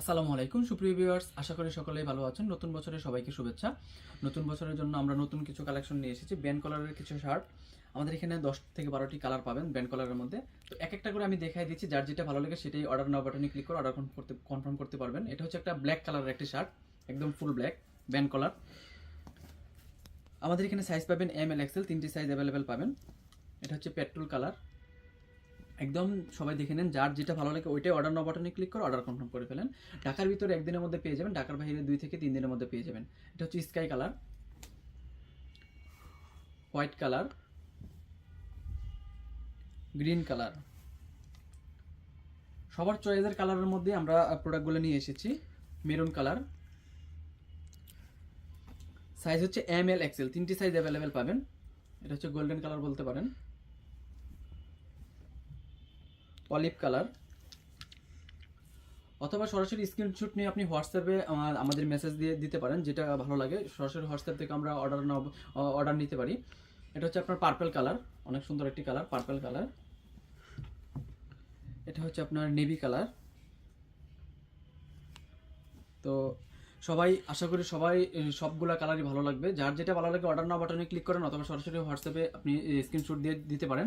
আসসালামু আলাইকুম, সুপ্রিয় ভিউয়ার্স। আশা করি সকলেই ভালো আছেন। নতুন বছরে সবাইকে শুভেচ্ছা। নতুন বছরের জন্য আমরা নতুন কিছু কালেকশন নিয়ে এসেছি। ব্যান্ড কলারের কিছু শার্ট আমাদের এখানে দশ থেকে বারোটি কালার পাবেন ব্যান্ড কলারের মধ্যে। তো এক একটা করে আমি দেখাই দিচ্ছি। যার যেটা ভালো লাগে সেটাই অর্ডার নাও বাটনে ক্লিক করে অর্ডার করতে কনফার্ম করতে পারবেন। এটা হচ্ছে একটা ব্ল্যাক কালারের একটি শার্ট একদম ফুল ব্ল্যাক ব্যান্ড কলার আমাদের এখানে সাইজ পাবেন এম এল এক্সেল তিনটি সাইজ অ্যাভেলেবেল পাবেন। এটা হচ্ছে পেট্রোল কালার একদম সবাই দেখে নেন, যার যেটা ভালো লাগে ওইটাই অর্ডার নাও বাটনে ক্লিক করে অর্ডার কনফার্ম করে ফেলেন। ঢাকার ভিতরে একদিনের মধ্যে পেয়ে যাবেন, ঢাকার বাইরে দুই থেকে তিন দিনের মধ্যে পেয়ে যাবেন। এটা হচ্ছে sky colour white colour green colour সবার চয়েসের কালারের মধ্যে আমরা প্রোডাক্টগুলো নিয়ে এসেছি। মেরুন কালার সাইজ হচ্ছে এম এল এক্সেল তিনটি সাইজ অ্যাভেলেবেল পাবেন। এটা হচ্ছে গোল্ডেন কালার বলতে পারেন। Olive colour. অথবা সরাসরি স্ক্রিনশট নিয়ে আপনি হোয়াটসঅ্যাপে আমাদের মেসেজ দিয়ে দিতে পারেন, যেটা ভালো লাগে। সরাসরি হোয়াটসঅ্যাপ থেকে আমরা অর্ডার অর্ডার নিতে পারি। এটা হচ্ছে আপনার পার্পল কালার অনেক সুন্দর একটি কালার পার্পল কালার এটা হচ্ছে আপনার নেভি কালার তো সবাই, আশা করি সবাই সবগুলা কালারই ভালো লাগবে। যার যেটা ভালো লাগে অর্ডার নাও বাটনে ক্লিক করেন, অথবা সরাসরি হোয়াটসঅ্যাপে আপনি স্ক্রিনশট দিয়ে দিতে পারেন।